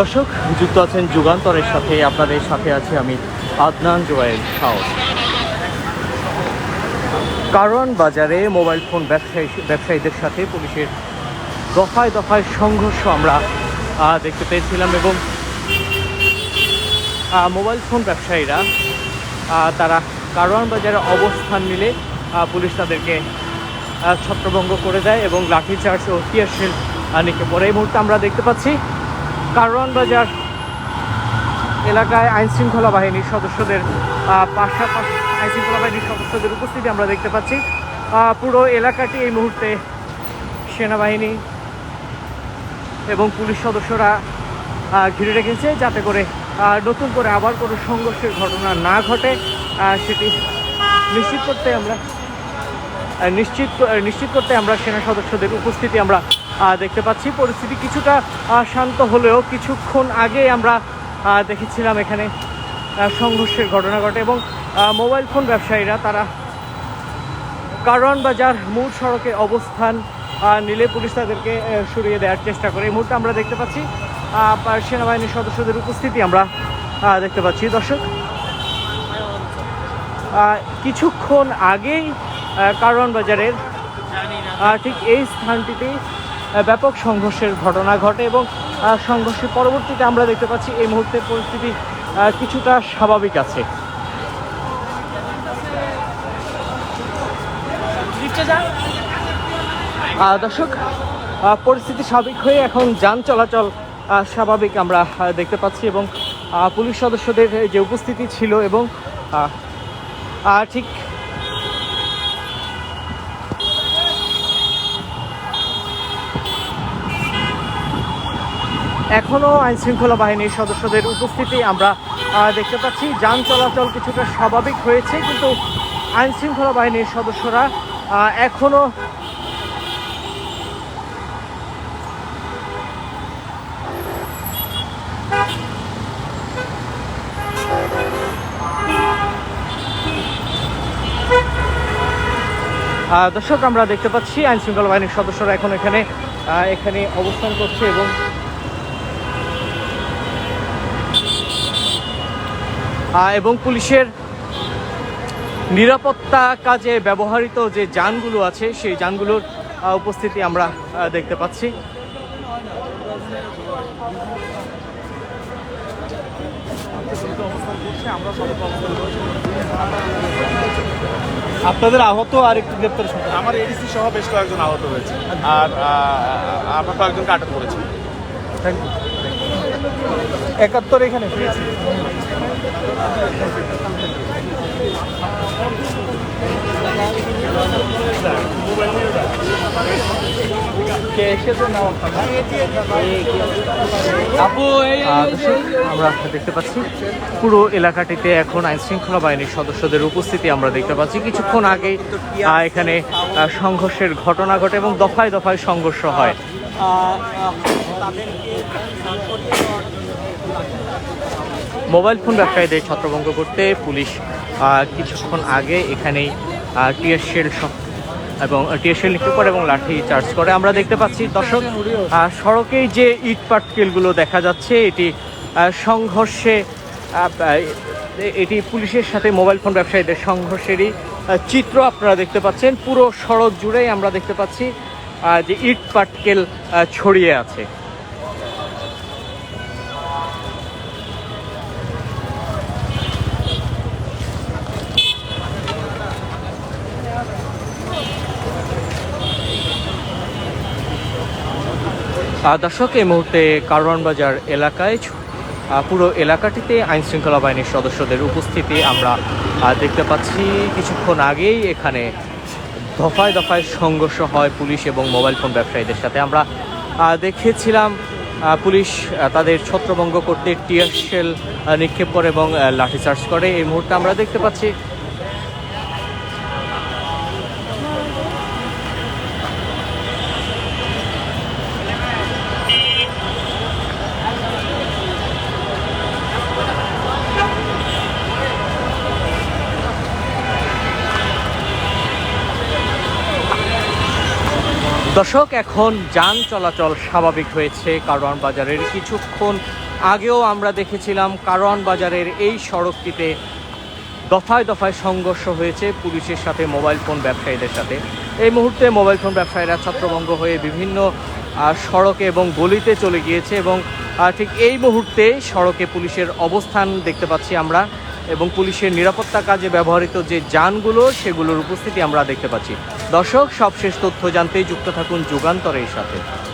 দর্শক, যুক্ত আছেন যুগান্তরের সাথে, আপনাদের সাথে আছি আমি আদনান জোয়েল শাও কারণ বাজারে মোবাইল ফোন ব্যবসায়ী, ব্যবসায়ীদের সাথে পুলিশের দফায় দফায় সংঘর্ষ আমরা দেখতে পেয়েছিলাম এবং মোবাইল ফোন ব্যবসায়ীরা তারা কারওয়ান বাজারে অবস্থান নিলে পুলিশ তাদেরকে ছত্রভঙ্গ করে দেয় এবং লাঠিচার্জ ও টিয়ারশেল নিকে পরে এই মুহূর্তে আমরা দেখতে পাচ্ছি কারওয়ান বাজার এলাকায় আইন শৃঙ্খলা বাহিনীর সদস্যদের পাশাপাশি আইন শৃঙ্খলা বাহিনীর সদস্যদের উপস্থিতি আমরা দেখতে পাচ্ছি। পুরো এলাকাটি এই মুহূর্তে সেনাবাহিনী এবং পুলিশ সদস্যরা ঘিরে রেখেছে যাতে করে নতুন করে আবার কোনো সংঘর্ষের ঘটনা না ঘটে। সেটি নিশ্চিত করতে আমরা নিশ্চিত নিশ্চিত করতে আমরা সেনা সদস্যদের উপস্থিতি আমরা দেখতে পাচ্ছি। পরিস্থিতি কিছুটা শান্ত হলেও কিছুক্ষণ আগে আমরা দেখেছিলাম এখানে সংঘর্ষের ঘটনা ঘটে এবং মোবাইল ফোন ব্যবসায়ীরা তারা কারণ বাজার মূল সড়কে অবস্থান নিলে পুলিশ তাদেরকে সরিয়ে দেওয়ার চেষ্টা করে। এই মুহূর্তে আমরা দেখতে পাচ্ছি সেনাবাহিনীর সদস্যদের উপস্থিতি আমরা দেখতে পাচ্ছি। দর্শক কিছুক্ষণ আগেই কারওয়ান বাজারের ঠিক এই স্থানটিতে ব্যাপক সংঘর্ষের ঘটনা ঘটে এবং সংঘর্ষের পরবর্তীতে আমরা দেখতে পাচ্ছি এই মুহূর্তে পরিস্থিতি কিছুটা স্বাভাবিক আছে। দর্শক পরিস্থিতি স্বাভাবিক হয়ে এখন যান চলাচল স্বাভাবিক আমরা দেখতে পাচ্ছি এবং পুলিশ সদস্যদের যে উপস্থিতি ছিল এবং ঠিক এখনও আইন শৃঙ্খলা বাহিনীর সদস্যদের উপস্থিতি আমরা দেখতে পাচ্ছি। যান চলাচল কিছুটা স্বাভাবিক হয়েছে, কিন্তু আইন শৃঙ্খলা বাহিনীর সদস্যরা এখনও দর্শক, আমরা দেখতে পাচ্ছি আইন শৃঙ্খলা বাহিনীর সদস্যরা এখন এখানে এখানে অবস্থান করছে এবং এবং পুলিশের নিরাপত্তা কাজে ব্যবহৃত যে যানগুলো আছে সেই যানগুলোর উপস্থিতি আমরা দেখতে পাচ্ছি। আপনাদের আহত আর একটু গ্রেপ্তার আমার এডিসি সহ বেশ কয়েকজন আহত হয়েছে। আর আমরা কয়েকজনকে আটক করেছি। থ্যাংক ইউ একাত্তর এখানে আপু এই আহ, দর্শক, আমরা দেখতে পাচ্ছি পুরো এলাকাটিতে এখন আইন শৃঙ্খলা বাহিনীর সদস্যদের উপস্থিতি আমরা দেখতে পাচ্ছি। কিছুক্ষণ আগে এখানে সংঘর্ষের ঘটনা ঘটে এবং দফায় দফায় সংঘর্ষ হয়। মোবাইল ফোন ব্যবসায়ীদের ছত্রভঙ্গ করতে পুলিশ কিছুক্ষণ আগে এখানেই শেল এবং শেল নিক্ষেপ করে এবং লাঠি চার্জ করে। আমরা দেখতে পাচ্ছি দর্শক আহ, সড়কেই যে ইট পাটকেলগুলো দেখা যাচ্ছে এটি সংঘর্ষে এটি পুলিশের সাথে মোবাইল ফোন ব্যবসায়ীদের সংঘর্ষেরই চিত্র আপনারা দেখতে পাচ্ছেন। পুরো সড়ক জুড়েই আমরা দেখতে পাচ্ছি যে ইট পাটকেল ছড়িয়ে আছে। দর্শক, এই মুহূর্তে কারওয়ান বাজার এলাকায় পুরো এলাকাটিতে আইন শৃঙ্খলা বাহিনীর সদস্যদের উপস্থিতি আমরা দেখতে পাচ্ছি। কিছুক্ষণ আগেই এখানে দফায় দফায় সংঘর্ষ হয় পুলিশ এবং মোবাইল ফোন ব্যবসায়ীদের সাথে। আমরা দেখেছিলাম পুলিশ তাদের ছত্রভঙ্গ করতে টিয়ার শেল নিক্ষেপ করে এবং লাঠিচার্জ করে। এই মুহূর্তে আমরা দেখতে পাচ্ছি দর্শক, এখন যান চলাচল স্বাভাবিক হয়েছে কারওয়ান বাজারের। কিছুক্ষণ আগেও আমরা দেখেছিলাম কারওয়ান বাজারের এই সড়কটিতে দফায় দফায় সংঘর্ষ হয়েছে পুলিশের সাথে, মোবাইল ফোন ব্যবসায়ীদের সাথে। এই মুহূর্তে মোবাইল ফোন ব্যবসায়ীরা ছত্রভঙ্গ হয়ে বিভিন্ন সড়কে এবং গলিতে চলে গিয়েছে এবং ঠিক এই মুহূর্তে সড়কে পুলিশের অবস্থান দেখতে পাচ্ছি আমরা এবং পুলিশের নিরাপত্তা কাজে ব্যবহৃত যে যানগুলো, সেগুলোর উপস্থিতি আমরা দেখতে পাচ্ছি। দর্শক সবশেষ তথ্য জানতে যুক্ত থাকুন যুগান্তরের সাথে।